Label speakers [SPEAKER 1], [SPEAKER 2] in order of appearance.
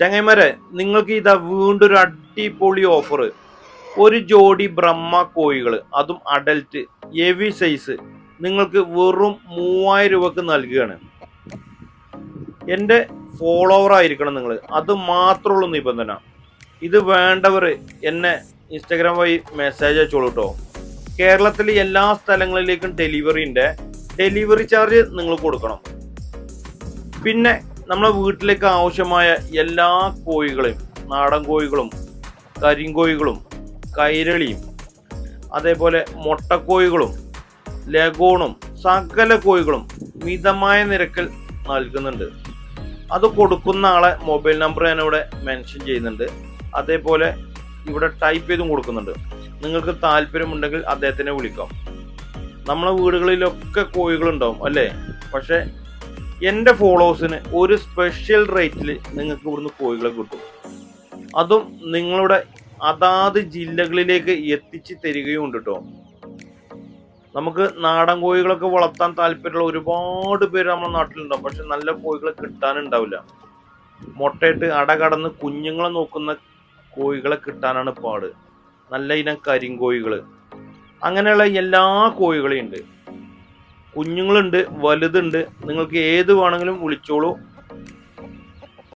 [SPEAKER 1] ചങ്ങൈമാരെ നിങ്ങൾക്ക് ഇതാ വീണ്ടും ഒരു അടിപൊളി ഓഫർ ഒരു ജോഡി ബ്രഹ്മ കോഴികൾ അതും അഡൽറ്റ് എവി സൈസ് നിങ്ങൾക്ക് വെറും മൂവായിരം രൂപക്ക് നൽകുകയാണ്. എന്റെ ഫോളോവർ ആയിരിക്കണം നിങ്ങൾ അത് മാത്രമുള്ള നിബന്ധന. ഇത് വേണ്ടവർ എന്നെ ഇൻസ്റ്റാഗ്രാം വഴി മെസ്സേജ് അയച്ചോളൂ കേട്ടോ കേരളത്തിലെ എല്ലാ സ്ഥലങ്ങളിലേക്കും ഡെലിവറിന്റെ ഡെലിവറി ചാർജ് നിങ്ങൾ കൊടുക്കണം. പിന്നെ നമ്മളെ വീട്ടിലേക്ക് ആവശ്യമായ എല്ലാ കോഴികളെയും നാടൻ കോഴികളും കരിങ്കോഴികളും കൈരളിയും അതേപോലെ മുട്ടക്കോഴികളും ലഗോണും സകല കോഴികളും മിതമായ നിരക്കിൽ നൽകുന്നുണ്ട്. അത് കൊടുക്കുന്ന ആളെ മൊബൈൽ നമ്പർ ഞാൻ ഇവിടെ മെൻഷൻ ചെയ്യുന്നുണ്ട്. അതേപോലെ ഇവിടെ ടൈപ്പ് ചെയ്തും കൊടുക്കുന്നുണ്ട്. നിങ്ങൾക്ക് താല്പര്യമുണ്ടെങ്കിൽ അദ്ദേഹത്തിനെ വിളിക്കാം. നമ്മളെ വീടുകളിലൊക്കെ കോഴികളുണ്ടാവും അല്ലേ? പക്ഷെ എന്റെ ഫോളോവേഴ്സിന് ഒരു സ്പെഷ്യൽ റേറ്റിൽ നിങ്ങൾക്ക് ഇവിടുന്ന് കോഴികളെ കിട്ടും. അതും നിങ്ങളുടെ അതാത് ജില്ലകളിലേക്ക് എത്തിച്ച് തരികയും ഉണ്ട് കേട്ടോ നമുക്ക് നാടൻ കോഴികളൊക്കെ വളർത്താൻ താല്പര്യമുള്ള ഒരുപാട് പേര് നമ്മുടെ നാട്ടിലുണ്ടാവും. പക്ഷെ നല്ല കോഴികളെ കിട്ടാനുണ്ടാവില്ല. മുട്ടയിട്ട് അട കടന്ന് കുഞ്ഞുങ്ങളെ നോക്കുന്ന കോഴികളെ കിട്ടാനാണ് പാട്. നല്ല ഇനം കരിങ്കോഴികൾ അങ്ങനെയുള്ള എല്ലാ കോഴികളെയും ഉണ്ട്. കുഞ്ഞുങ്ങളുണ്ട് വലുതുണ്ട്. നിങ്ങൾക്ക് ഏത് വേണമെങ്കിലും വിളിച്ചോളൂ.